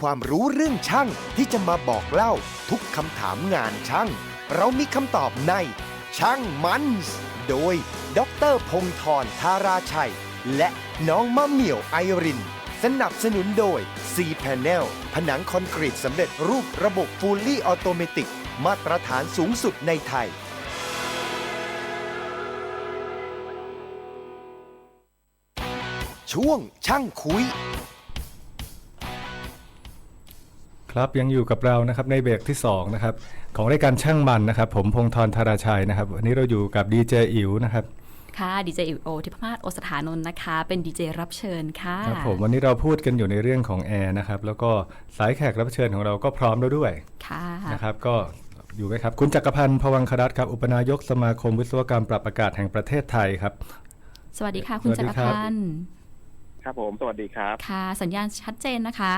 ความรู้เรื่องช่างที่จะมาบอกเล่าทุกคำถามงานช่าง เรามีคำตอบใน ช่างมันส์โดย ดรพงธรธาราชัย และน้องมะเหมี่ยวไอริน สนับสนุนโดย C Panel ผนังคอนกรีตสำเร็จรูประบบ Fully Automatic มาตรฐานสูงสุดในไทย ช่วงช่างคุย ครับยังอยู่กับเรานะครับในเบรกที่2นะครับของรายการช่างมันนะครับ ผมพงธรธาราชัยนะครับ วันนี้เราอยู่กับดีเจอิ๋วนะครับค่ะดีเจอิโอทิพมาศโอสถานนท์นะคะ เป็นดีเจรับเชิญค่ะครับผมวันนี้เราพูดกันอยู่ในเรื่องของแอร์นะครับแล้วก็สายแขกรับเชิญของเราก็พร้อมแล้วด้วยค่ะนะครับก็อยู่ไหมครับ คุณจักรพันธ์พวังครัตน์ครับ อุปนายกสมาคมวิศวกรรมปรับอากาศแห่งประเทศไทยครับ สวัสดีค่ะ คุณสวัจัสกดีรครับพันธ์ครับผมสวัสดีครับค่ะ สัญญาณชัดเจนนะคะ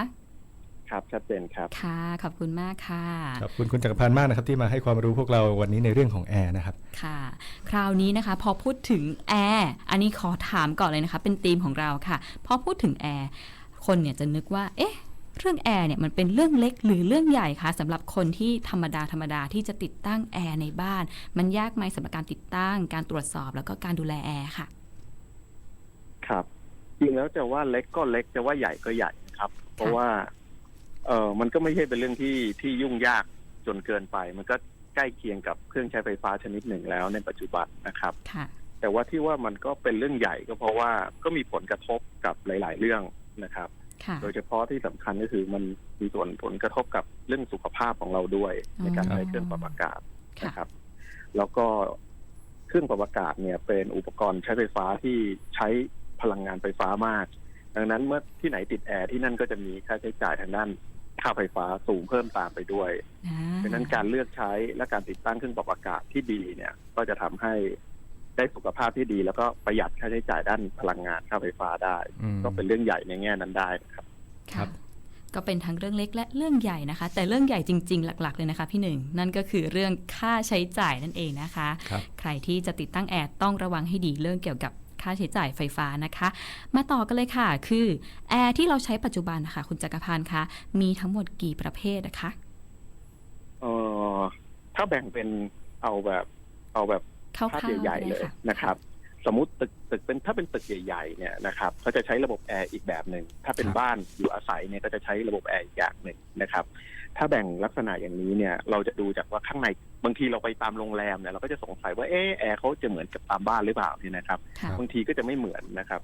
ครับชัดเจนครับค่ะ ขอบคุณมากค่ะขอบคุณคุณจักรพันธ์มากนะครับ ที่มาให้ความรู้พวกเราวันนี้ในเรื่องของแอร์นะครับ ค่ะ คราวนี้นะคะ พอพูดถึงแอร์อันนี้ขอถามก่อนเลยนะคะ เป็นธีมของเราค่ะ พอพูดถึงแอร์คนเนี่ยจะนึกว่า เอ๊ะเรื่องแอร์เนี่ยมันเป็นเรื่องเล็กหรือเรื่องใหญ่คะสำหรับคนที่ธรรมดาธรรมดาที่จะติดตั้งแอร์ในบ้าน มันยากไหมสำหรับการติดตั้ง การตรวจสอบแล้วก็การดูแลแอร์ค่ะ ครับจริงแล้วจะว่าเล็กก็เล็กจะว่าใหญ่ก็ใหญ่นะครับ เพราะว่า เออมันก็ไม่ใช่เป็นเรื่องที่ที่ยุ่งยากจนเกินไป มันก็ใกล้เคียงกับเครื่องใช้ไฟฟ้าชนิดหนึ่งแล้วในปัจจุบันนะครับ ค่ะ แต่ว่าที่ว่ามันก็เป็นเรื่องใหญ่ก็เพราะว่าก็มีผลกระทบกับหลาย ๆ เรื่องนะครับ ค่ะ โดยเฉพาะที่สำคัญก็คือมันมีส่วนผลกระทบกับเรื่องสุขภาพของเราด้วย ในการใช้เครื่องปรับอากาศ ค่ะ นะครับแล้วก็เครื่องปรับอากาศเนี่ยเป็นอุปกรณ์ใช้ไฟฟ้าที่ใช้พลังงานไฟฟ้ามาก ดังนั้นเมื่อที่ไหนติดแอร์ที่นั่นก็จะมีค่าใช้จ่ายทางด้านค่าไฟฟ้าสูงเพิ่มตามไปด้วยอ่าดังนั้นการเลือกใช้และการติดตั้งเครื่องปรับอากาศที่ดีเนี่ย ก็จะทำให้ได้สุขภาพที่ดี แล้วก็ประหยัดค่าใช้จ่ายด้านพลังงานค่าไฟฟ้าได้อืมก็เป็นเรื่องใหญ่ในแง่นั้นได้นะครับ ครัค่ะบก็เป็นทั้งเรื่องเล็กและเรื่องใหญ่นะคะ แต่เรื่องใหญ่จริง ๆ หลัก ๆ เลยนะคะ พี่หนึ่งนั่นก็คือเรื่องค่าใช้จ่ายนั่นเองนะคะครับใครที่จะติดตั้งแอร์ต้องระวังให้ดีเรื่องเกี่ยวกับ ค่าใช้จ่ายไฟฟ้านะคะ มาต่อกันเลยค่ะ คือแอร์ที่เราใช้ปัจจุบันนะคะคุณจักรพันธ์คะมีทั้งหมดกี่ประเภทนะคะเออถ้าแบ่งเป็นเอาแบบเอาแบบคร่าวภาพๆใหญ่ๆเลเลยยค่ะนะครับ สมมติตึกตึกเป็นถ้าเป็นตึกใหญ่ๆเนี่ยนะครับเขาจะใช้ระบบแอร์อีกแบบหนึ่งถ้าเป็นครับบ้านอยู่อาศัยเนี่ยก็จะใช้ระบบแอร์อีกอย่างหนึ่งนะครับ ถ้าแบ่งลักษณะอย่างนี้เนี่ย เราจะดูจากว่าข้างในบางทีเราไปตามโรงแรมเนี่ยเราก็จะสงสัยว่าเออแอร์เขาจะเหมือนกับตามบ้านหรือเปล่าเนี่ยนะครับค่ะบางทีก็จะไม่เหมือนนะครับ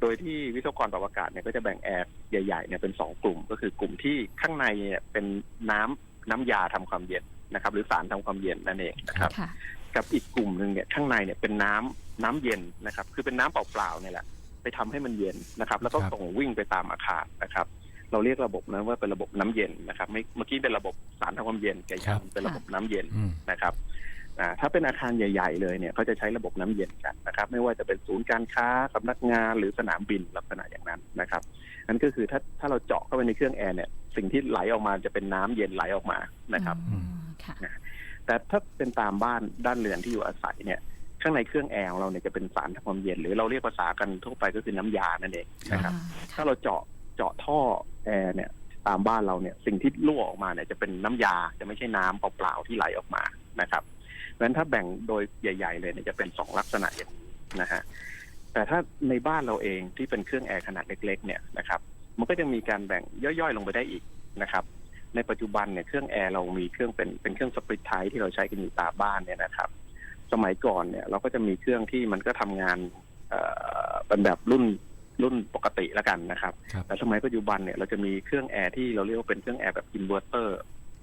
โดยที่วิศวกรปรับอากาศเนี่ยก็จะแบ่งแอร์ใหญ่ๆเนี่ยเป็นสองกลุ่ม ก็คือกลุ่มที่ข้างในเนี่ยเป็นน้ำน้ำยาทำความเย็นนะครับ หรือสารทำความเย็นนั่นเองนะครับค่ะกับอีกกลุ่มหนึ่งเนี่ยข้างในเนี่ยเป็นน้ำน้ำเย็นนะครับ คือเป็นน้ำเปล่าๆเนี่ยแหละไปทำให้มันเย็นนะครับ แล้วก็ครับส่งวิ่งไปตามอาคารนะครับ เราเรียกระบบนั้นว่าเป็นระบบน้ำเย็นนะครับไม่เมื่อกี้เป็นระบบสารทำความเย็นแกครับย้ำเป็นระบบน้ำเย็นอืมนะครับอ่าถ้าเป็นอาคารใหญ่ ๆ เลยเนี่ยเขาจะใช้ระบบน้ำเย็นกันนะครับ ไม่ว่าจะเป็นศูนย์การค้าสำนักงานหรือสนามบินลักษณะอย่างนั้นนะครับนั่นก็คือถ้าถ้าเราเจาะเข้าไปในเครื่องแอร์เนี่ยสิ่งที่ไหลออกมาจะเป็นน้ำเย็นไหลออกมานะครับอืมค่ะแต่ถ้าเป็นตามบ้านด้านเรือนที่อยู่อาศัยเนี่ยข้างในเครื่องแอร์ของเราเนี่ยจะเป็นสารทำความเย็น หรือเราเรียกภาษากันทั่วไปก็คือน้ำยานั่นเองนะครับ ถ้าเราเจาะ เจาะท่อแอร์เนี่ยตามบ้านเราเนี่ยสิ่งที่รั่วออกมาเนี่ยจะเป็นน้ำยาจะไม่ใช่น้ำเปล่าๆที่ไหลออกมานะครับเพราะฉะนั้นถ้าแบ่งโดยใหญ่ ๆ เลยเนี่ยจะเป็นสองลักษณะอย่างนี้นะฮะแต่ถ้าในบ้านเราเองที่เป็นเครื่องแอร์ขนาดเล็ก ๆ เนี่ยนะครับมันก็จะมีการแบ่งย่อยๆลงไปได้อีกนะครับ ในปัจจุบันเนี่ยเครื่องแอร์เรามีเครื่องเป็นเป็นเครื่องสปริตไทที่เราใช้กันอยู่ตามบ้านเนี่ยนะครับ สมัยก่อนเนี่ยเราก็จะมีเครื่องที่มันก็ทำงานเป็นแบบรุ่น รุ่นปกติแล้วกันนะครับ ครับ แต่สมัยปัจจุบันเนี่ยเราจะมีเครื่องแอร์ที่เราเรียกว่าเป็นเครื่องแอร์แบบอินเวอร์เตอร์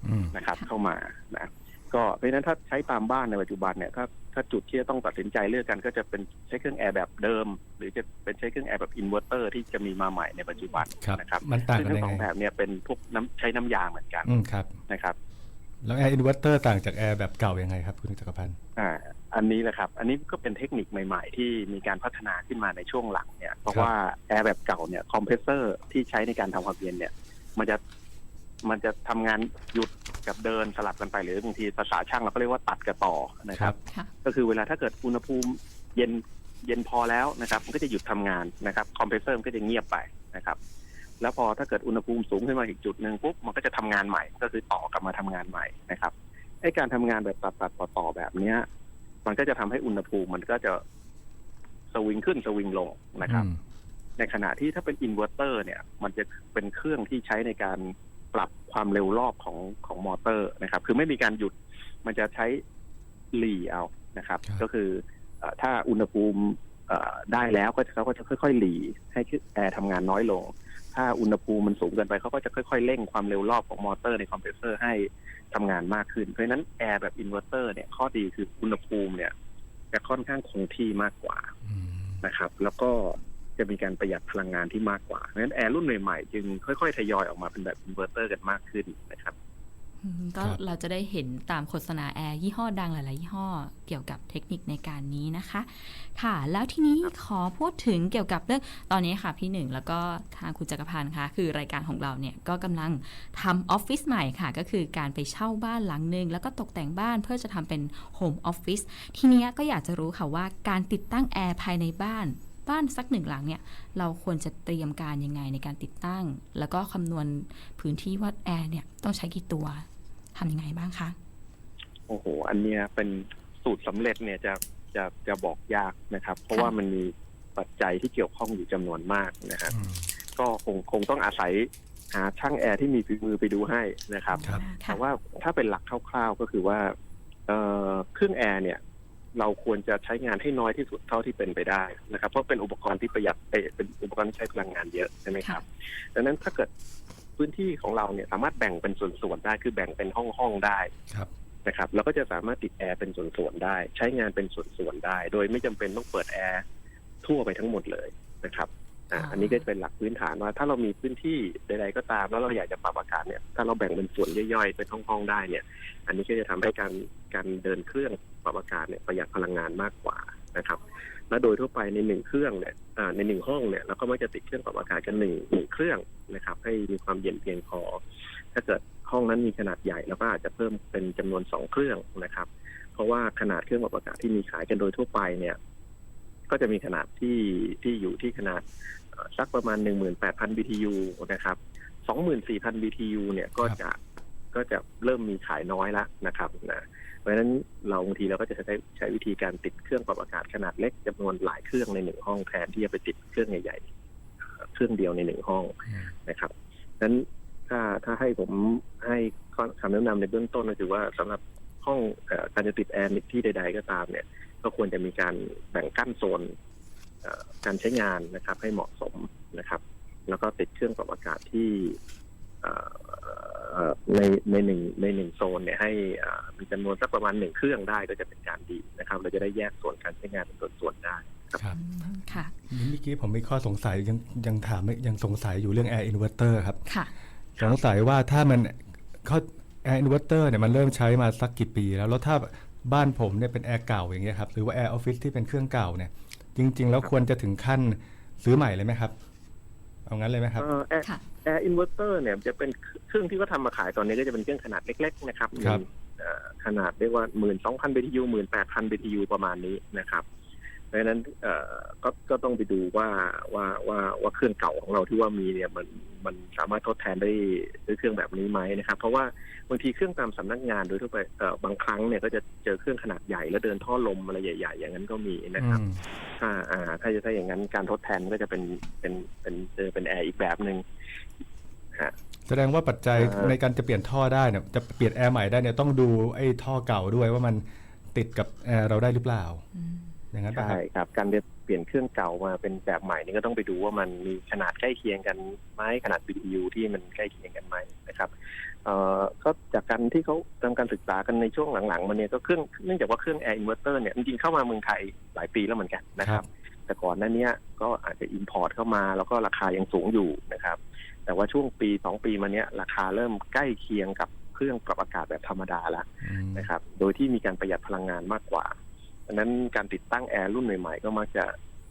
อืม นะครับค่ะเข้ามานะก็เพราะฉะนั้นถ้าใช้ตามบ้านในปัจจุบันเนี่ยถ้าถ้าจุดที่จะต้องตัดสินใจเลือกกันก็จะเป็นใช้เครื่องแอร์แบบเดิม หรือจะเป็นใช้เครื่องแอร์แบบอินเวอร์เตอร์ที่จะมีมาใหม่ในปัจจุบันครับนะครับมันต่างซึ่งกันทั้งยังสองไงแบบเนี่ยเป็นพวกน้ำใช้น้ำยาเหมือนกันอืมครับ นะครับ แล้วแอร์อินเวอร์เตอร์ต่างจากแอร์แบบเก่ายังไงครับ คุณจักรพันธ์ อ่า อันนี้แหละครับ อันนี้ก็เป็นเทคนิคใหม่ ๆ ที่มีการพัฒนาขึ้นมาในช่วงหลังเนี่ย เพราะครับว่าแอร์แบบเก่าเนี่ยคอมเพรสเซอร์ที่ใช้ในการทำความเย็นเนี่ย มันจะมันจะทำงานหยุดกับเดินสลับกันไปหรือบางทีภาษาช่างเราก็เรียกว่าตัดกับต่อนะครับค่ะก็คือเวลาถ้าเกิดอุณหภูมิเย็นเย็นพอแล้วนะครับ มันก็จะหยุดทำงานนะครับคอมเพรสเซอร์มันก็จะเงียบไปนะครับแล้วพอถ้าเกิดอุณหภูมิสูงขึ้นมาอีกจุดหนึ่งปุ๊บมันก็จะทำงานใหม่ ก็คือต่อกลับมาทำงานใหม่นะครับไอ้การทำงานแบบตัดตัดต่อต่อแบบเนี้ย มันก็จะทำให้อุณหภูมิมันก็จะสวิงขึ้นสวิงลงนะครับอืมในขณะที่ถ้าเป็นอินเวอร์เตอร์เนี่ย มันจะเป็นเครื่องที่ใช้ในการปรับความเร็วรอบของของมอเตอร์นะครับ คือไม่มีการหยุดมันจะใช้หลีเอานะครับครับก็คือเอ่อถ้าอุณหภูมิเอ่อได้แล้วก็เขาก็จะค่อยๆ หลีให้แอร์ทำงานน้อยลง ถ้าอุณหภูมิมันสูงเกินไปเขาก็จะค่อยๆ เร่งความเร็วรอบของมอเตอร์ในคอมเพรสเซอร์ให้ ทำงานมากขึ้น เพราะฉะนั้นแอร์แบบอินเวอร์เตอร์เนี่ยข้อดีคืออุณหภูมิเนี่ยจะค่อนข้างคงที่มากกว่าอืมนะครับ แล้วก็จะมีการประหยัดพลังงานที่มากกว่าเพราะฉะนั้นแอร์รุ่นใหม่ๆจึงค่อยๆ ทยอยออกมาเป็นแบบอินเวอร์เตอร์กันมากขึ้นนะครับอืม ก็เราจะได้เห็นตามโฆษณาแอร์ยี่ห้อดังหลายๆยี่ห้อ เกี่ยวกับเทคนิคในการนี้นะคะ ค่ะ แล้วทีนี้ขอพูดถึงเกี่ยวกับเรื่องตอนนี้ค่ะพี่หนึ่งแล้วก็ทางคุณจักรพันธ์ค่ะคือรายการของเราเนี่ยก็กำลังทำออฟฟิศใหม่ค่ะ ก็คือการไปเช่าบ้านหลังหนึ่งแล้วก็ตกแต่งบ้านเพื่อจะทำเป็นโฮมออฟฟิศทีเนี้ยก็อยากจะรู้ค่ะว่าการติดตั้งแอร์ภายในบ้าน บ้านสักหนึ่งหลังเนี่ยเราควรจะเตรียมการยังไงในการติดตั้ง แล้วก็คำนวณพื้นที่ว่าแอร์เนี่ยต้องใช้กี่ตัวทำยังไงบ้างคะโอ้โห อันเนี้ยเป็นสูตรสำเร็จเนี่ยจะจะจะบอกยากนะครับ เพราะว่ามันมีปัจจัยที่เกี่ยวข้องอยู่จำนวนมากนะครับอืมก็คงคงต้องอาศัยหาช่างแอร์ที่มีฝีมือไปดูให้นะครับครับค่ะแต่ว่าถ้าเป็นหลักคร่าวๆก็คือว่าเอ่อเครื่องแอร์เนี่ย เราควรจะใช้งานให้น้อยที่สุดเท่าที่เป็นไปได้นะครับ เพราะเป็นอุปกรณ์ที่ประหยัดเอ่อเป็นอุปกรณ์ที่ใช้พลังงานเยอะใช่ไหมครับ ดังนั้นถ้าเกิดพื้นที่ของเราเนี่ยสามารถแบ่งเป็นส่วนๆได้คือแบ่งเป็นห้องๆได้ครับนะครับเราก็จะสามารถติดแอร์เป็นส่วนๆได้ ใช้งานเป็นส่วนๆได้ โดยไม่จำเป็นต้องเปิดแอร์ทั่วไปทั้งหมดเลยนะครับ อะอ่าอันนี้ก็จะเป็นหลักพื้นฐานว่า ถ้าเรามีพื้นที่ใดๆก็ตาม แล้วเราอยากจะปรับอากาศเนี่ยถ้าเราแบ่งเป็นส่วนย่อยๆเป็นห้องๆได้เนี่ย อันนี้ก็จะทำให้การการเดินเครื่องปรับอากาศเนี่ยประหยัดพลังงานมากกว่านะครับ และโดยทั่วไปในหนึ่งเครื่องเนี่ยอ่าในหนึ่งห้องเนี่ยเราก็มักจะติดเครื่องปรับอากาศกันหนึ่งหนึ่งเครื่องนะครับ ให้มีความเย็นเพียงพอถ้าเกิดห้องนั้นมีขนาดใหญ่เราก็อาจจะเพิ่มเป็นจำนวนสองเครื่องนะครับ เพราะว่าขนาดเครื่องปรับอากาศที่มีขายกันโดยทั่วไปเนี่ย ก็จะมีขนาดที่ที่อยู่ที่ขนาดเอ่อสักประมาณ 18,000 BTU นะครับ 24,000 BTU เนี่ยก็ครับจะก็จะเริ่มมีขายน้อยละนะครับนะเพราะฉะนั้นเราบางทีเราก็จะใช้ใช้วิธีการติดเครื่องปรับอากาศขนาดเล็กจำนวนหลายเครื่องในหนึ่งห้องแทนที่จะไปติดเครื่องใหญ่ๆเอ่อเครื่องเดียวในหนึ่งห้องอืมนะครับนั้นถ้าถ้าให้ผมให้ข้อคำแนะนำในเบื้องต้นก็คือว่าสำหรับห้องเอ่อการจะติดแอร์ในที่ใด ๆ ก็ตามเนี่ย ก็ควรจะมีการแบ่งกั้นโซนเอ่อการใช้งานนะครับ ให้เหมาะสมนะครับ แล้วก็ติดเครื่องปรับอากาศที่เอ่อเอ่อในในหนึ่งในหนึ่งโซนเนี่ยให้เอ่อมีจำนวนสักประมาณหนึ่งเครื่องได้ก็จะเป็นการดีนะครับ เราจะได้แยกส่วนการใช้งานเป็นส่วนๆได้ครับอืมค่ะเมื่อกี้ผมมีข้อสงสัยยังยังถามยังสงสัยอยู่เรื่อง Air Inverter ครับค่ะสงสัยว่าถ้ามันเขาแอร์อินเวอร์เตอร์เนี่ยมันเริ่มใช้มาสักกี่ปีแล้วแล้วถ้า บ้านผมเนี่ยเป็นแอร์เก่าอย่างเงี้ยครับหรือว่าแอร์ออฟฟิศที่เป็นเครื่องเก่าเนี่ย จริง ๆ แล้วควรจะถึงขั้นซื้อใหม่เลยไหมครับ เอางั้นเลยไหมครับ เอ่อแอร์ค่ะ แอร์อินเวอร์เตอร์เนี่ยจะเป็นเครื่องที่เขาทำมาขายตอนนี้ก็จะเป็นเครื่องขนาดเล็ก ๆ นะครับครับ มีเอ่อขนาดเรียกว่าหมื่นสองพัน BTU หมื่นแปดพัน BTU ประมาณนี้นะครับเพราะฉะนั้นเอ่อก็ก็ต้องไปดูว่าว่าว่าว่าเครื่องเก่าของเราที่ว่ามีเนี่ยมันมันสามารถทดแทนได้ด้วยเครื่องแบบนี้ไหมนะครับ เพราะว่า บางทีเครื่องตามสำนักงานโดยทั่วไปเอ่อบางครั้งเนี่ยก็จะเจอเครื่องขนาดใหญ่แล้วเดินท่อลมอะไรใหญ่ ๆ อย่างนั้นก็มีนะครับอืมถ้าอ่าถ้าจะถ้าอย่างนั้นการทดแทนก็จะเป็นเป็นเป็นเจอเป็นแอร์อีกแบบหนึ่งแสดงว่าปัจจัยเอ่อในการจะเปลี่ยนท่อได้เนี่ยจะเปลี่ยนแอร์ใหม่ได้เนี่ยต้องดูไอ้ท่อเก่าด้วยว่ามันติดกับแอร์เราได้หรือเปล่าอืมอย่างนั้นป่ะใช่ครับครับการจะเปลี่ยนเครื่องเก่ามาเป็นแบบใหม่นี่ก็ต้องไปดูว่ามันมีขนาดใกล้เคียงกันไหมขนาด BTU ที่มันใกล้เคียงกันไหมนะครับ เอ่อก็จากการที่เขาทำการศึกษากันในช่วงหลังๆมาเนี่ยก็เครื่องเนื่องจากว่าเครื่องแอร์อินเวอร์เตอร์เนี่ยจริงๆเข้ามาเมืองไทยหลายปีแล้วเหมือนกันนะครับ แต่ก่อนหน้าเนี้ยก็อาจจะอินพอร์ตเข้ามาแล้วก็ราคายังสูงอยู่นะครับ แต่ว่าช่วงปีสองปีมาเนี้ยราคาเริ่มใกล้เคียงกับเครื่องปรับอากาศแบบธรรมดาแล้วอืมนะครับ โดยที่มีการประหยัดพลังงานมากกว่าดังนั้นการติดตั้งแอร์รุ่นใหม่ๆก็มักจะ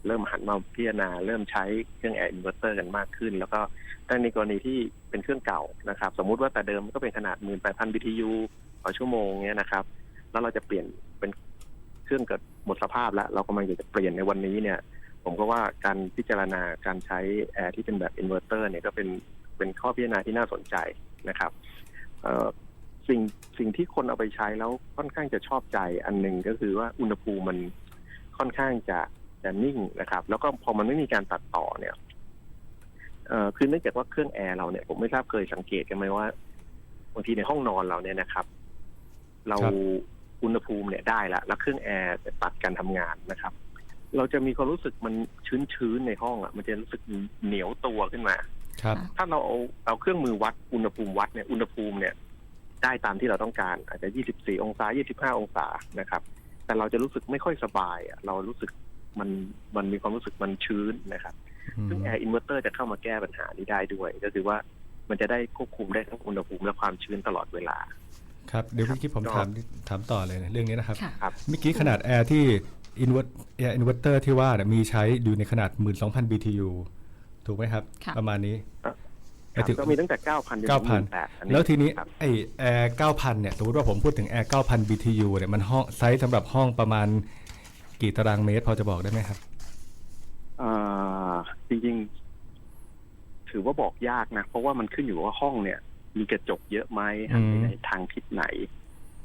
เริ่มหันมาพิจารณา เริ่มใช้เครื่องแอร์อินเวอร์เตอร์กันมากขึ้น แล้วก็ถ้าในกรณีที่เป็นเครื่องเก่านะครับ สมมุติว่าแต่เดิมก็เป็นขนาด18,000 BTU ต่อชั่วโมงเนี้ยนะครับ แล้วเราจะเปลี่ยนเป็นเครื่องเกิดหมดสภาพแล้ว เรากำลังอยากจะเปลี่ยนในวันนี้เนี่ย ผมก็ว่าการพิจารณาการใช้แอร์ที่เป็นแบบอินเวอร์เตอร์เนี่ยก็เป็นเป็นข้อพิจารณาที่น่าสนใจนะครับสิ่งสิ่งที่คนเอาไปใช้แล้วค่อนข้างจะชอบใจอันหนึ่งก็คือว่าอุณหภูมิมันค่อนข้างจะ จะนิ่งนะครับ แล้วก็พอมันไม่มีการตัดต่อเนี่ยเอ่อคือเนื่องจากว่าเครื่องแอร์เราเนี่ยผมไม่ทราบเคยสังเกตกันไหมว่าบางทีในห้องนอนเราเนี่ยนะครับ เราครับอุณหภูมิเนี่ยได้ละแล้วเครื่องแอร์ตัดการทำงานนะครับ เราจะมีความรู้สึกมันชื้นๆในห้องอะ มันจะรู้สึกเหนียวตัวขึ้นมา ครับ ถ้าเราเอาเอาเครื่องมือวัดอุณหภูมิวัดเนี่ยอุณหภูมิเนี่ย ได้ตามที่เราต้องการ อาจจะ 24 องศา 25 องศานะครับ แต่เราจะรู้สึกไม่ค่อยสบายอะเรารู้สึก มันมันมีความรู้สึกมันชื้นนะครับอืมซึ่งแอร์อินเวอร์เตอร์จะเข้ามาแก้ปัญหานี้ได้ด้วย ก็คือว่ามันจะได้ควบคุมได้ทั้งอุณหภูมิและความชื้นตลอดเวลา ครับ เดี๋ยวเมื่อกี้ผมก็ถามถามต่อเลยนะเรื่องนี้นะครับค่ะครับเมื่อกี้ขนาดแอร์ที่อินเวอร์แอร์อินเวอร์เตอร์ที่ว่าเนี่ยมีใช้อยู่ในขนาด 12,000 BTU ถูกไหมครับค่ะประมาณนี้ครับหมายถึงก็มีตั้งแต่ 9,000จนถึง9,000 18,000อันนี้แล้วทีนี้ครับไอแอร์ 9,000 เนี่ย สมมติว่าผมพูดถึงแอร์ 9,000 BTU เนี่ย มันห้องไซส์สำหรับห้องประมาณ กี่ตารางเมตรพอจะบอกได้ไหมครับอ่าจริงๆ ถือว่าบอกยากนะ เพราะว่ามันขึ้นอยู่ว่าห้องเนี่ย มีกระจกเยอะไหมหันไปอืมในทางทิศไหน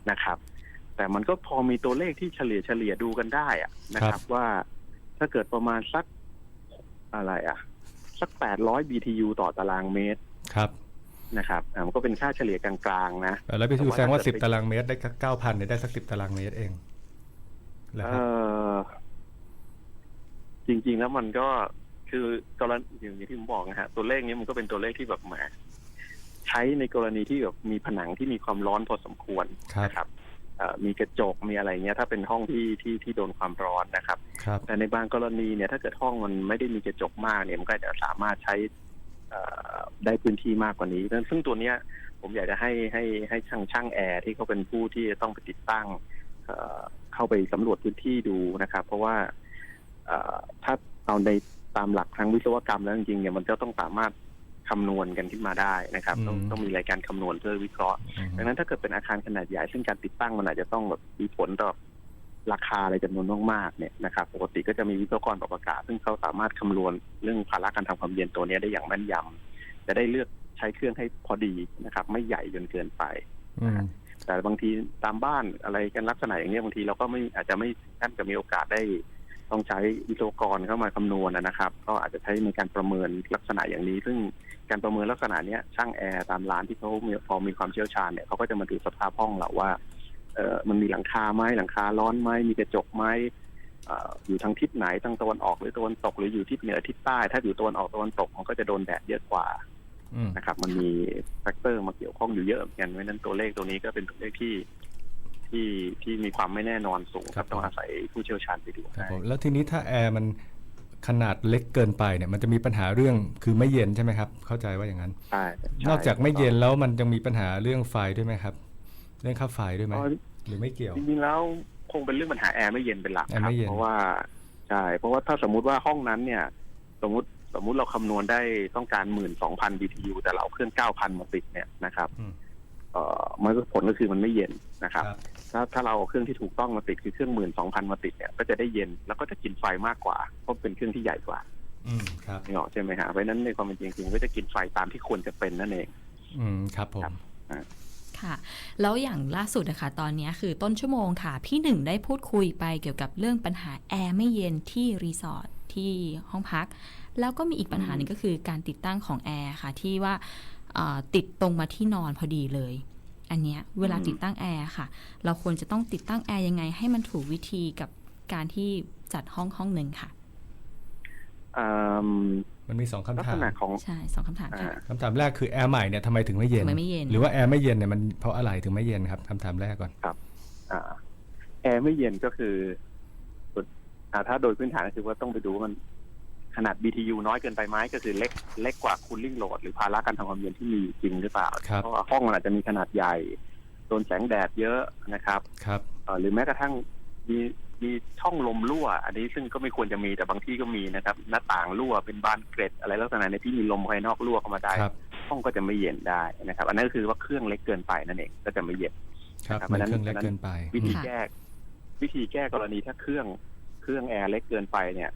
นะครับ แต่มันก็พอมีตัวเลขที่เฉลี่ยเฉลี่ยดูกันได้อะนะครับ ว่าถ้าเกิดประมาณสักอะไรอะสัก800 BTU ต่อตารางเมตรครับนะครับอ่ามันก็เป็นค่าเฉลี่ยกลางๆนะ แล้ว BTU แต่ว่าแสดงว่าถ้าเกิด10ตารางเมตรได้สัก9,000เนี่ยได้สัก10ตารางเมตรเอง เหรอเอครับอจริง ๆ แล้วมันก็คือกรณีอย่างที่ผมบอกนะฮะตัวเลขนี้มันก็เป็นตัวเลขที่แบบแหมใช้ในกรณีที่แบบมีผนังที่มีความร้อนพอสมควรครับนะครับเอ่อมีกระจกมีอะไรเงี้ย ถ้าเป็นห้องที่ที่ที่โดนความร้อนนะครับครับแต่ในบางกรณีเนี่ย ถ้าเกิดห้องมันไม่ได้มีกระจกมากเนี่ยมันก็จะสามารถใช้เอ่อได้พื้นที่มากกว่านี้ซึ่งตัวเนี้ย ผมอยากจะให้ให้ให้ช่างช่างแอร์ที่เขาเป็นผู้ที่จะต้องไปติดตั้ง เอ่อเข้าไปสำรวจพื้นที่ดูนะครับ เพราะว่าเอ่อถ้าเอาในตามหลักทางวิศวกรรมแล้วจริงๆเนี่ยมันก็ต้องสามารถคำนวณกันขึ้นมาได้นะครับ ต้องอืมต้องมีรายการคำนวณเพื่อวิเคราะห์อืมดังนั้นถ้าเกิดเป็นอาคารขนาดใหญ่ซึ่งการติดตั้งมันอาจจะต้องแบบมีผลต่อราคาอะไรจำนวนมากๆเนี่ยนะครับ ปกติก็จะมีวิศวกรปรับอากาศ ซึ่งเขาสามารถคำนวณเรื่องภาระการทำความเย็นตัวเนี้ยได้อย่างแม่นยำจะได้เลือกใช้เครื่องให้พอดีนะครับ ไม่ใหญ่จนเกินไปอืม แต่บางทีตามบ้านอะไรกันลักษณะอย่างนี้บางทีเราก็ไม่อาจจะไม่ท่านจะมีโอกาสได้ต้องใช้วิศวกรเข้ามาคำนวณนะครับ ก็อาจจะใช้ในการประเมินลักษณะอย่างนี้ ซึ่งการประเมินลักษณะนี้ช่างแอร์ตามร้านที่เขามีพอมีความเชี่ยวชาญเนี่ยเขาก็จะมาดูสภาพห้องเราว่าเออมันมีหลังคาไหมหลังคาร้อนไหมมีกระจกไหมอยู่ทางทิศไหนทางตะวันออกหรือตะวันตกหรืออยู่ทิศเหนือทิศใต้ ถ้าอยู่ตะวันออกตะวันตกมันก็จะโดนแดดเยอะกว่า นะครับ มันมีแฟกเตอร์มาเกี่ยวข้องอยู่เยอะเหมือนกันเพราะฉะนั้นตัวเลขตัวนี้ก็เป็นตัวเลขที่ที่ที่มีความไม่แน่นอนสูงครับต้องอาศัยผู้เชี่ยวชาญไปดูครับให้ผมแล้วทีนี้ถ้าแอร์มันขนาดเล็กเกินไปเนี่ยมันจะมีปัญหาเรื่องคือไม่เย็นใช่ไหมครับ เข้าใจว่าอย่างนั้นใช่ใช่นอกจากไม่เย็นแล้วมันยังมีปัญหาเรื่องไฟด้วยไหมครับ เรื่องค่าไฟด้วยไหมอ๋อหรือไม่เกี่ยวจริงๆแล้วคงเป็นเรื่องปัญหาแอร์ไม่เย็นเป็นหลักแอร์คไม่รับเย็นเพราะว่าใช่เพราะว่าถ้าสมมุติว่าห้องนั้นเนี่ย สมมติ สมมุติเราคำนวณได้ต้องการหมื่นสองพัน BTU แต่เราเอาเครื่องเก้าพันมาติดเนี่ยนะครับอืม เอ่อมันก็ผลก็คือมันไม่เย็นนะครับ ครับ ถ้าถ้าเราเอาเครื่องที่ถูกต้องมาติดคือเครื่องหมื่นสองพันมาติดเนี่ยก็จะได้เย็นแล้วก็จะกินไฟมากกว่าเพราะเป็นเครื่องที่ใหญ่กว่าอืมครับ นี่หรอกใช่ไหมฮะเพราะฉะนั้นในความเป็นจริงคือมันก็จะกินไฟตามที่ควรจะเป็นนั่นเอง อืมครับผม ครับ ค่ะ แล้วอย่างล่าสุดนะคะ ตอนนี้คือต้นชั่วโมงค่ะ พี่หนึ่งได้พูดคุยไปเกี่ยวกับเรื่องปัญหาแอร์ไม่เย็นที่รีสอร์ทที่ห้องพัก แล้วก็มีอีกปัญหาหนึ่งก็คือการติดตั้งของแอร์ค่ะ ที่ว่าเอ่อติดตรงมาที่นอนพอดีเลย อันเนี้ยเวลาอืมติดตั้งแอร์ค่ะ เราควรจะต้องติดตั้งแอร์ยังไง ให้มันถูกวิธีกับการที่จัดห้องห้องหนึ่งค่ะอืมมันมีสองลักคำถาษมณะของใช่สองคำถามค่ะอ่าคำถามแรกคือแอร์ใหม่เนี่ยทำไมถึงไม่เย็นทำไมไม่เย็น หรือว่าแอร์ไม่เย็นเนี่ยมันเพราะอะไรถึงไม่เย็นครับคำถามแรกก่อนอ่าแอร์ไม่เย็นก็คืออ่าถ้าโดยพื้นฐานก็คือว่าต้องไปดูว่ามัน ขนาด BTU น้อยเกินไปไหมก็คือเล็กเล็กกว่า cooling load หรือภาระการทำความเย็นที่มีอยู่จริงหรือเปล่าครับเพราะว่าห้องมันอาจจะมีขนาดใหญ่โดนแสงแดดเยอะนะครับครับเอ่อหรือแม้กระทั่งมีมีช่องลมรั่ว อันนี้ซึ่งก็ไม่ควรจะมีแต่บางที่ก็มีนะครับ หน้าต่างรั่วเป็นบานเกร็ดอะไรลักษณะในที่มีลมภายนอกรั่วเข้ามาได้ครับห้องก็จะไม่เย็นได้นะครับ อันนั้นก็คือว่าเครื่องเล็กเกินไปนั่นเองก็จะไม่เย็นครับครับมันเพราะฉะนั้นเครื่องเล็กเกินไป วิธีค่ะแก้วิธีแก้กรณีถ้าเครื่องเครื่องแอร์เล็กเกินไปเนี่ย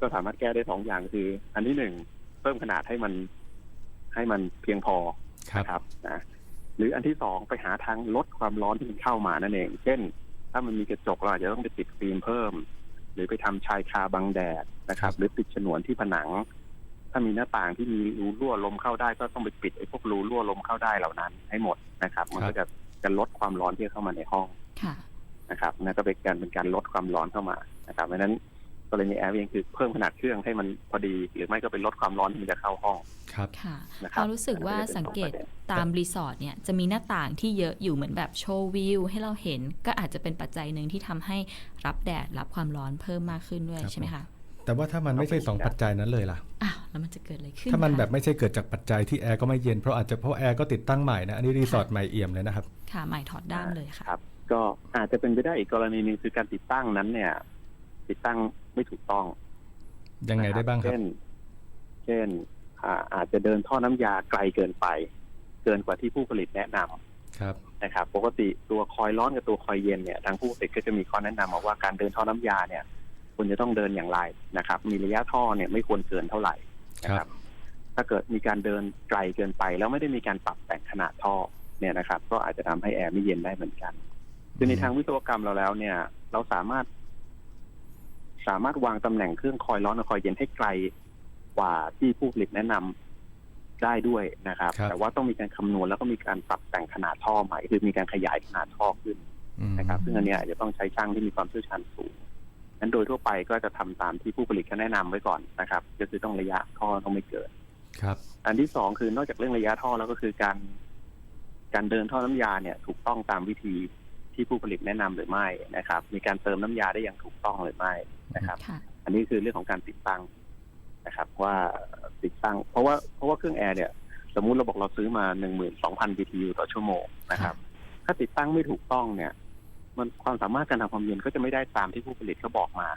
ก็สามารถแก้ได้สองอย่างคือ อันที่หนึ่งเพิ่มขนาดให้มันให้มันเพียงพอครับนะครับนะหรืออันที่สองไปหาทางลดความร้อนที่มันเข้ามานั่นเอง เช่น ถ้ามันมีกระจกเราอาจจะต้องไปติดฟิล์มเพิ่ม หรือไปทำชายคาบังแดดนะครับ หรือติดฉนวนที่ผนัง ถ้ามีหน้าต่างที่มีรูรั่วลมเข้าได้ ก็ต้องไปปิดไอ้พวกรูรั่วลมเข้าได้เหล่านั้น ให้หมดนะครับ มันก็จะจะลดความร้อนที่เข้ามาในห้องค่ะนะครับนั่นก็เป็นการเป็นการลดความร้อนเข้ามานะครับเพราะฉะนั้น กรณีแอร์เองคือเพิ่มขนาดเครื่องให้มันพอดี หรือไม่ก็เป็นลดความร้อนที่มันจะเข้าห้องครับค่ะนะคพรับอรู้สึกว่าสังเกตตามรีสอร์ทเนี่ยจะมีหน้าต่างที่เยอะอยู่เหมือนแบบโชว์วิวให้เราเห็นก็อาจจะเป็นปัจจัยหนึ่งที่ทำให้รับแดดรับความร้อนเพิ่มมากขึ้นด้วยครับใช่ไหมคะแต่ว่าถ้ามันไม่ใช่สองปัจจัยนั้นเลยล่ะอ้าวแล้วมันจะเกิดอะไรขึ้นถ้ามันคะแบบไม่ใช่เกิดจากปัจจัยที่แอร์ก็ไม่เย็นเพราะอาจจะเพราะแอร์ก็ติดตั้งใหม่นะอันนี้รีสอร์ทใหม่เอี่ยมเลยนะครับค่ะใหม่ถอดด้ามเลยค่ะครับก็อาจจะเป็นไปได้อีกกรณีหนึ่งคือการติดตั้งนั้นเนี่ย ติดตั้งไม่ถูกต้องยังไงได้บ้างครับ เช่น เช่นอ่าอาจจะเดินท่อน้ำยาไกลเกินไป เกินกว่าที่ผู้ผลิตแนะนำครับนะครับ ปกติตัวคอยร้อนกับตัวคอยเย็นเนี่ยทางผู้ผลิตก็จะมีข้อแนะนำมาว่าการเดินท่อน้ำยาเนี่ยคุณจะต้องเดินอย่างไรนะครับ มีระยะท่อเนี่ยไม่ควรเกินเท่าไหร่นะคครัรับบถ้าเกิดมีการเดินไกลเกินไป แล้วไม่ได้มีการปรับแต่งขนาดท่อเนี่ยนะครับ ก็อาจจะทำให้แอร์ไม่เย็นได้เหมือนกันคือในทางวิศวกรรมเราแล้วเนี่ย เราสามารถ สามารถวางตำแหน่งเครื่องคอยร้อนกับคอยเย็นให้ไกลกว่าที่ผู้ผลิตแนะนำได้ด้วยนะครับครับ แต่ว่าต้องมีการคำนวณแล้วก็มีการปรับแต่งขนาดท่อใหม่คือมีการขยายขนาดท่อขึ้นอืมนะครับ ซึ่งอันเนี้ยอาจจะต้องใช้ช่างที่มีความเชี่ยวชาญสูงนั้นโดยทั่วไปก็จะทำตามที่ผู้ผลิตเขาแนะนำไว้ก่อนนะครับ ก็คือต้องระยะท่อต้องไม่เกินครับ อันที่สองคือนอกจากเรื่องระยะท่อแล้วก็คือการ การเดินท่อน้ำยาเนี่ย ถูกต้องตามวิธี ที่ผู้ผลิตแนะนำหรือไม่นะครับ มีการเติมน้ำยาได้อย่างถูกต้องหรือไม่นะครับค่ะอันนี้คือเรื่องของการติดตั้งนะครับ ว่าติดตั้ง เพราะว่าเพราะว่าเครื่องแอร์เนี่ยสมมุติเราบอกเราซื้อมาหนึ่งหมื่นสองพัน BTU ต่อชั่วโมงนะครับ ถ้าติดตั้งไม่ถูกต้องเนี่ย มันความสามารถการทำความเย็นก็จะไม่ได้ตามที่ผู้ผลิตเขาบอกมา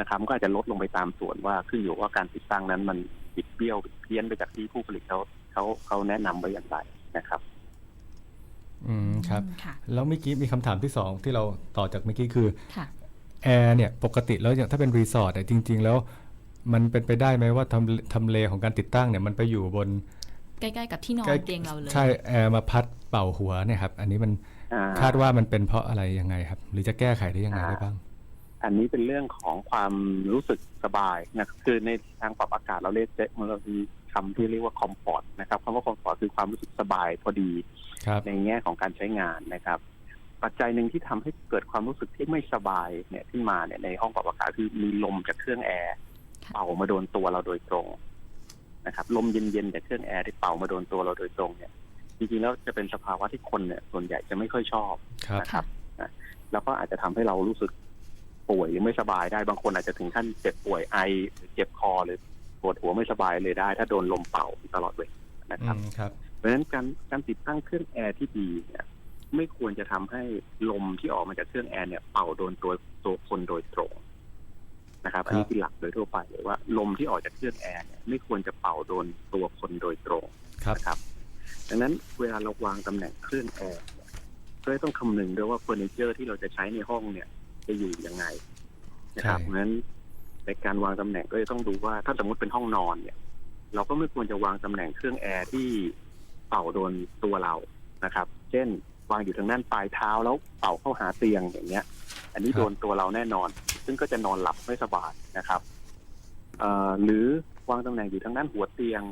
นะครับก็อาจจะลดลงไปตามส่วนว่าขึ้นอยู่ว่าการติดตั้งนั้นมันบิดเบี้ยวบิดเพี้ยนไปจากที่ผู้ผลิตเขาเขาเขาแนะนำไว้อย่างไรนะครับ อืมครับ ค่ะ แล้วเมื่อกี้มีคำถามที่สองที่เราต่อจากเมื่อกี้คือค่ะ แอร์เนี่ยปกติแล้วอย่างถ้าเป็นรีสอร์ทเนี่ยจริง ๆ แล้ว มันเป็นไปได้ไหมว่าทำทำเลของการติดตั้งเนี่ยมันไปอยู่บนใกล้ๆกับที่นอนใกล้เตียงเราเลย ใช่แอร์มาพัดเป่าหัวเนี่ยครับอันนี้มันอ่าคาดว่ามันเป็นเพราะอะไรยังไงครับ หรือจะแก้ไขได้ยังไงได้บ้าง อันนี้เป็นเรื่องของความรู้สึกสบายนะครับคือในทางปรับอากาศเราเรียกมันเรามี คำที่เรียกว่าคอมฟอร์ตนะครับคำว่าคอมฟอร์ตคือความรู้สึกสบายพอดีครับในแง่ของการใช้งานนะครับ ปัจจัยหนึ่งที่ทำให้เกิดความรู้สึกที่ไม่สบายเนี่ยขึ้นมาเนี่ยในห้องปรับอากาศคือมีลมจากเครื่องแอร์ค่ะเป่ามาโดนตัวเราโดยตรงนะครับ ลมเย็นๆจากเครื่องแอร์ที่เป่ามาโดนตัวเราโดยตรงเนี่ยจริงๆแล้วจะเป็นสภาวะที่คนเนี่ย ส่วนใหญ่จะไม่ค่อยชอบครับนะครับนะแล้วก็อาจจะทำให้เรารู้สึกป่วยหรือไม่สบายได้บางคนอาจจะถึงขั้นเจ็บป่วยไอหรือเจ็บคอหรือ ปวดหัวไม่สบายเลยได้ ถ้าโดนลมเป่าตลอดเวลานะคอืรับมครับ เพราะฉะนั้นการการติดตั้งเครื่องแอร์ที่ดีเนี่ยไม่ควรจะทำให้ลมที่ออกมาจากเครื่องแอร์เนี่ยเป่าโดนตัวตัวคนโดยตรงนะครับ อันนี้คือหลักโดยทั่วไปเลยว่า ลมที่ออกจากเครื่องแอร์เนี่ยไม่ควรจะเป่าโดนตัวคนโดยตรงครับนะครับ ดังนั้นเวลาเราวางตำแหน่งเครื่องแอร์เนี่ยก็ต้องคำนึงด้วยว่าเฟอร์นิเจอร์ที่เราจะใช้ในห้องเนี่ย จะอยู่ยังไงนะครับใช่เพราะฉะนั้น ในการวางตำแหน่งก็จะต้องดูว่าถ้าสมมติเป็นห้องนอนเนี่ย เราก็ไม่ควรจะวางตำแหน่งเครื่องแอร์ที่เป่าโดนตัวเรานะครับ เช่น วางอยู่ทางด้านปลายเท้าแล้วเป่าเข้าหาเตียงอย่างเงี้ย อันนี้ครับโดนตัวเราแน่นอน ซึ่งก็จะนอนหลับไม่สบายนะครับเอ่อหรือวางตำแหน่งอยู่ทางด้านหัวเตียง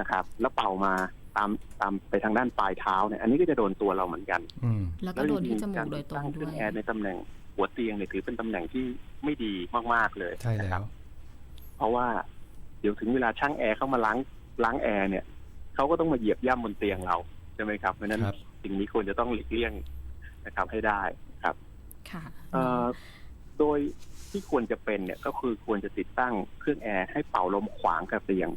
นะครับ แล้วเป่ามาตามตามไปทางด้านปลายเท้าเนี่ย อันนี้ก็จะโดนตัวเราเหมือนกันอืมแล้วก็โดนที่จมูกโดยตรงแล้จงๆการติดตั้งเคด้รื่วอยงแอร์ในตำแหน่ง หัวเตียงเนี่ยถือเป็นตำแหน่งที่ไม่ดีมาก ๆเลยใช่นะคแล้รับวเพราะว่าเดี๋ยวถึงเวลาช่างแอร์เข้ามาล้างล้างแอร์เนี่ยเขาก็ต้องมาเหยียบย่ำบนเตียงเราใช่ไหมครับเพราะฉะนั้น ครับ สิ่งนี้ควรจะต้องหลีกเลี่ยงนะครับให้ได้ครับค่ะเอ่อโดยที่ควรจะเป็นเนี่ยก็คือควรจะติดตั้งเครื่องแอร์ให้เป่าลมขวางกับเตียง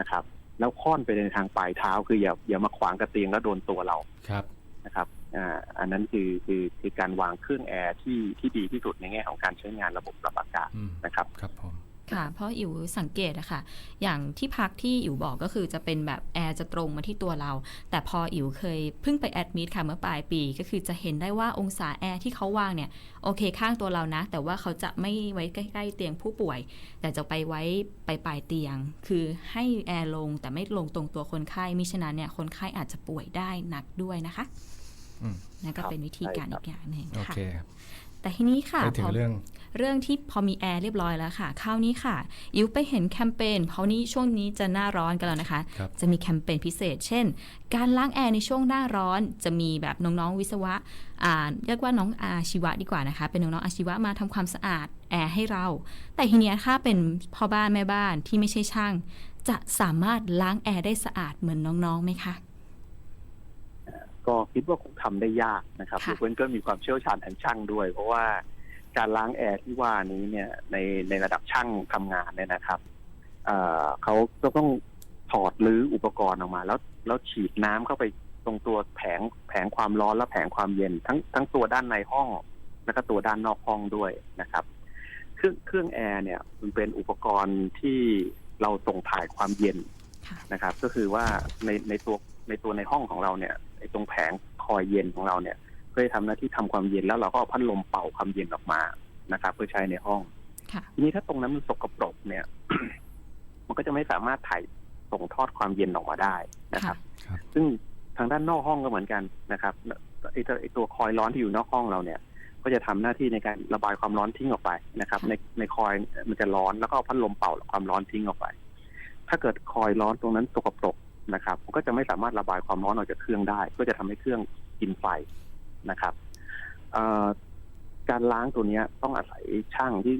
นะครับ แล้วค่อนไปในทางปลายเท้าคืออย่าอย่ามาขวางกับเตียงแล้วโดนตัวเราครับนะครับ อ่าอันนั้นคือคือคือการวางเครื่องแอร์ที่ที่ดีที่สุดในแง่ของการใช้งานระบบปรับอากาศอืมนะครับครับผมค่ะเพราะอิ๋วสังเกตอะค่ะ อย่างที่พักที่อิ๋วบอกก็คือจะเป็นแบบแอร์จะตรงมาที่ตัวเรา แต่พออิ๋วเคยเพิ่งไปแอดมิดค่ะเมื่อปลายปี ก็คือจะเห็นได้ว่าองศาแอร์ที่เขาวางเนี่ยโอเคข้างตัวเรานะ แต่ว่าเขาจะไม่ไว้ใกล้ๆเตียงผู้ป่วย แต่จะไปไว้ไปปลายเตียง คือให้แอร์ลงแต่ไม่ลงตรงตัวคนไข้มิฉะนั้นเนี่ยคนไข้อาจจะป่วยได้หนักด้วยนะคะอืม นั่นก็ครับเป็นวิธีการใช่ครับอีกอย่างหนึ่งโอค่ะเคครับแต่ทีนี้ค่ะไปถึพงอเรื่องเรื่องที่พอมีแอร์เรียบร้อยแล้วค่ะคราวนี้ค่ะอิวไปเห็นแคมเปญเพราะนี้ช่วงนี้จะหน้าร้อนกันแล้วนะคะครับจะมีแคมเปญพิเศษ เช่น การล้างแอร์ในช่วงหน้าร้อนจะมีแบบน้องๆวิศวะอ่าเรียกว่าน้องอาชีวะดีกว่านะคะ เป็นน้องๆอาชีวะมาทำความสะอาดแอร์ให้เรา แต่ทีเนี้ยถ้าเป็นพ่อบ้านแม่บ้านที่ไม่ใช่ช่าง จะสามารถล้างแอร์ได้สะอาดเหมือนน้องๆไหมคะ ก็คิดว่าคงทำได้ยากนะครับค่ะยกเว้นก็มีความเชี่ยวชาญทางช่างด้วย เพราะว่าการล้างแอร์ที่ว่านี้เนี่ยในในระดับช่างทำงานเนี่ยนะครับเอ่อเขาก็ต้องถอดรื้ออุปกรณ์ออกมา แล้วแล้วฉีดน้ำเข้าไปตรงตัวแผงแผงความร้อนและแผงความเย็นทั้งทั้งตัวด้านในห้อง แล้วก็ตัวด้านนอกห้องด้วยนะครับ เครื่องเครื่องแอร์เนี่ยมันเป็นอุปกรณ์ที่เราส่งถ่ายความเย็นค่ะนะครับ ก็คือว่าในในตัว ในตัวในห้องของเราเนี่ยไอ้ตรงแผงคอยเย็นของเราเนี่ย เพื่อให้ทำหน้าที่ทำความเย็นแล้วเราก็เอาพัดลมเป่าความเย็นออกมานะครับ เพื่อใช้ในห้องค่ะทีนี้ถ้าตรงนั้นมันสกปรกเนี่ย มันก็จะไม่สามารถถ่ายส่งทอดความเย็นออกมาได้นะครับครับ ซึ่งทางด้านนอกห้องก็เหมือนกันนะครับไอ้ตัวไอ้ตัวคอยร้อนที่อยู่นอกห้องเราเนี่ย ก็จะทำหน้าที่ในการระบายความร้อนทิ้งออกไปนะครับค่ะในในคอยมันจะร้อนแล้วก็เอาพัดลมเป่าความร้อนทิ้งออกไป ถ้าเกิดคอยร้อนตรงนั้นสกปรก นะครับก็จะไม่สามารถระบายความร้อนออกจากเครื่องได้ ก็จะทำให้เครื่องกินไฟนะครับการล้างตัวเนี้ยต้องอาศัยช่างที่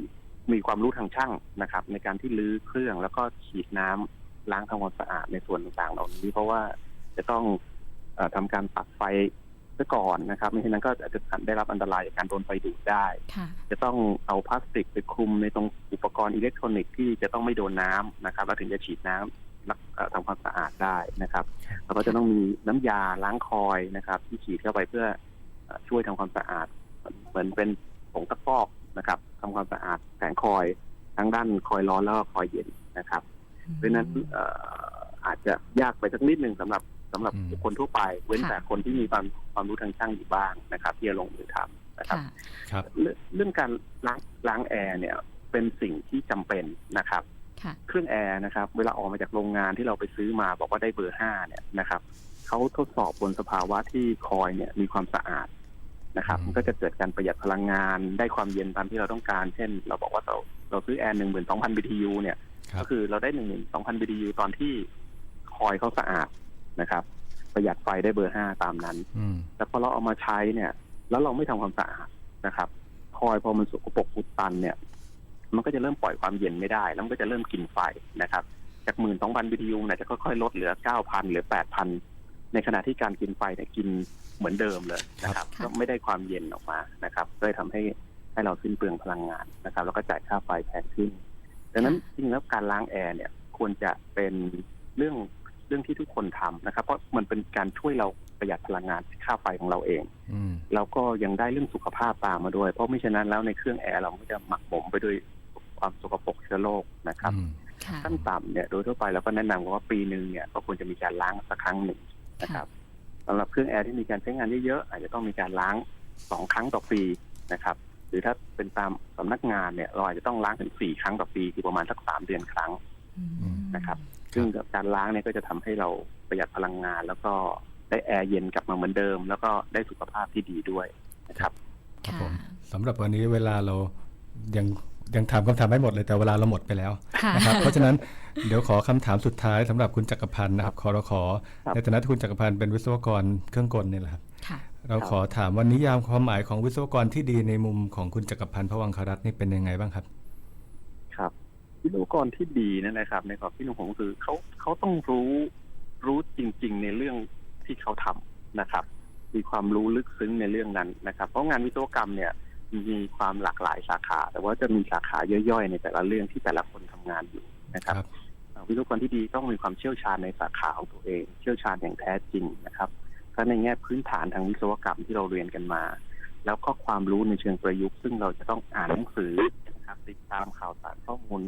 มีความรู้ทางช่างนะครับ ในการที่ลื้อเครื่องแล้วก็ฉีดน้ำล้างทำความสะอาดในส่วนต่างๆเหล่านี้ เพราะว่าจะต้องออทำการตัดไฟ ซะก่อนนะครับไม่เช่นนั้นก็อาจจะได้รับอันตรายจากการโดนไฟดูดได้ค่ะจะต้องเอาพลาสติกไปคลุมในตรงอุปกรณ์อิเล็กทรอนิกส์ที่จะต้องไม่โดนน้ำนะครับแล้วถึงจะฉีดน้ำรักเอ่อทำความสะอาดได้นะครับแล้วก็จะต้องมีน้ำยาล้างคอยนะครับ ที่ฉีดเข้าไปเพื่อเอ่อช่วยทำความสะอาด เหมือนเป็นผงตะกอกนะครับทำความสะอาดแผงคอยทั้งด้านคอยร้อนแล้วก็คอยเย็นนะครับ เพราะฉะนั้นเอ่ออาจจะยากไปสักนิดหนึ่งสำหรับ สำหรับอืมบุคคลทั่วไป เว้นค่ะแต่คนที่มีความความรู้ทางช่างอยู่บ้างนะครับ ที่จะลงมือทำนะครับค่ะครับเรื่องเรื่องการล้างล้างแอร์เนี่ยเป็นสิ่งที่จำเป็นนะครับค่ะเครื่องแอร์นะครับ เวลาออกมาจากโรงงานที่เราไปซื้อมาบอกว่าได้เบอร์ห้าเนี่ยนะครับเขาทดสอบบนสภาวะที่คอยเนี่ยมีความสะอาดนะครับอืมมันก็จะเกิดการประหยัดพลังงานได้ความเย็นตามที่เราต้องการ เช่น เราบอกว่าเราเราซื้อแอร์หนึ่งหมื่นสองพัน BTU เนี่ยครัก็บคือเราได้หนึ่งหมื่นสองพัน BTU ตอนที่คอยเขาสะอาด นะครับ ประหยัดไฟได้เบอร์ห้าตามนั้นอืมแต่พอเราเอามาใช้เนี่ย แล้วเราไม่ทำความสะอาดนะครับ คอยพอมันสกปรกอุดตันเนี่ย มันก็จะเริ่มปล่อยความเย็นไม่ได้ แล้วมันก็จะเริ่มกินไฟนะครับ จากหมื่นสองพัน BTU เนี่ยจะค่อยๆลดเหลือเก้าพันเหลือแปดพันในขณะที่การกินไฟเนี่ยกินเหมือนเดิมเลยนะครับครับ ก็ไม่ได้ความเย็นออกมานะครับก็เลยทำให้ให้เราสิ้นเปลืองพลังงานนะครับ แล้วก็จ่ายค่าไฟแพงขึ้น ดังนั้นจริงๆแล้วการล้างแอร์เนี่ยควรจะเป็นเรื่องเรื่องที่ทุกคนทำนะครับ เพราะมันเป็นการช่วยเราประหยัดพลังงานค่าไฟของเราเองอืมแล้วก็ยังได้เรื่องสุขภาพตามมาด้วย เพราะไม่ฉะนั้นแล้วในเครื่องแอร์เราก็จะหมักหมมไปด้วยความสกปรกเชื้อโรคนะครับอืมค่ะขั้นต่ำเนี่ยโดยทั่วไปเราก็แนะนำว่าปีหนึ่งเนี่ยก็ควรจะมีการล้างสักครั้งหนึ่งนะครับสำหรับเครื่องแอร์ที่มีการใช้งานเยอะๆอาจจะต้องมีการล้างสองครั้งต่อปีนะครับ หรือถ้าเป็นตามสำนักงานเนี่ยเราอาจจะต้องล้างถึงสี่ครั้งต่อปีคือประมาณสักสามเดือนครั้งอืมนะครับ ซึ่งการล้างเนี่ยก็จะทำให้เราประหยัดพลังงาน แล้วก็ได้แอร์เย็นกลับมาเหมือนเดิม แล้วก็ได้สุขภาพที่ดีด้วยนะครับครับค่ะผมสำหรับวันนี้เวลาเรายังยังถามคำถามไม่หมดเลยแต่เวลาเราหมดไปแล้วค่ะนะครับเพราะฉะนั้นเดี๋ยวขอคำถามสุดท้ายสำหรับคุณจักรพันธ์นะครับคอรขอครับในฐานะที่คุณจักรพันธ์เป็นวิศวกรเครื่องกลเนี่ยแหละครับค่ะเราขอถามว่านิยามความหมายของวิศวกรที่ดีในมุมของคุณจักรพันธ์พระวังครัตน์นี่เป็นยังไงบ้างครับครับ วิศวกรที่ดีเนยนะครับ ในความคิดของผมก็คือเขาเขาต้องรู้รู้จริง ๆ ในเรื่องที่เขาทำนะครับ มีความรู้ลึกซึ้งในเรื่องนั้นนะครับ เพราะงานวิศวกรรมเนี่ยมีความหลากหลายสาขา แต่ว่าจะมีสาขาย่อยๆ ในแต่ละเรื่องที่แต่ละคนทำงานอยู่นะครับครับเอ่อวิศวกรที่ดีต้องมีความเชี่ยวชาญในสาขาของตัวเอง เชี่ยวชาญอย่างแท้จริงนะครับทั้งในแง่พื้นฐานทางวิศวกรรมที่เราเรียนกันมา แล้วก็ความรู้ในเชิงประยุกต์ ซึ่งเราจะต้องอ่านหนังสือนะครับติดตามข่าวสารข้อมูล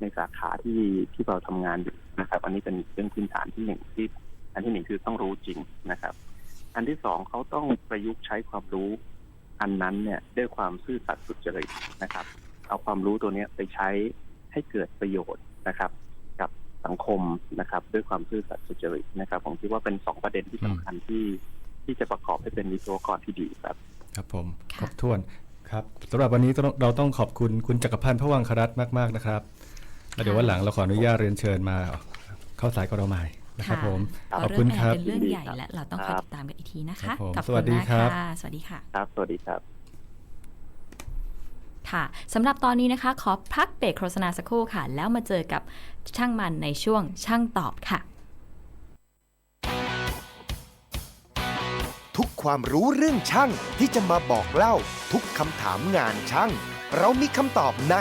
ในสาขาที่ที่เราทำงานอยู่นะครับ อันนี้เป็นเรื่องพื้นฐานที่หนึ่งที่ อันที่หนึ่งคือต้องรู้จริงนะครับ อันที่สองเขาต้องประยุกต์ใช้ความรู้ อันนั้นเนี่ยด้วยความซื่อสัตย์สุจริตนะครับ เอาความรู้ตัวเนี้ยไปใช้ให้เกิดประโยชน์นะครับ กับสังคมนะครับ ด้วยความซื่อสัตย์สุจริตนะครับ ผมคิดว่าเป็นสองประเด็นที่สำคัญที่ที่จะประกอบให้เป็นวิศวกรที่ดีครับ ครับผมคค่ะรบถ้วนครับสำหรับวันนี้เราต้องขอบคุณคุณจักรพันธ์พระวังครัตมาก ๆ นะครับ แล้วเดี๋ยววันหลังเราขออนุญาตเรียนเชิญมาเข้าสายกับเราใหม่นะครับผมค่ะขอบคุณครับเรื่องแอร์เป็นเรื่องใหญ่และเราต้องคอยติดตามกันอีกทีนะครัคะบผมขอบสวัคุสณดีมากครับค่ะสวัสดีค่ะครับสวัสดีครับค่ะสำหรับตอนนี้นะคะ ขอพักเบรกโฆษณาสักครู่ค่ะ แล้วมาเจอกับช่างมันในช่วงช่างตอบค่ะ ทุกความรู้เรื่องช่างที่จะมาบอกเล่า ทุกคำถามงานช่าง เรามีคำตอบใน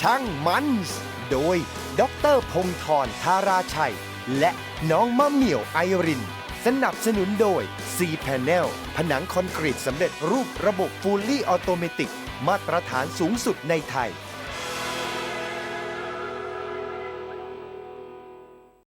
ช่างมันส์ โดย ดรพงธรธาราชัย และน้องมะเหมี่ยวไอริน สนับสนุนโดย C Panel ผนังคอนกรีตสำเร็จรูประบบฟูลลี่ออโตเมติก มาตรฐานสูงสุดในไทย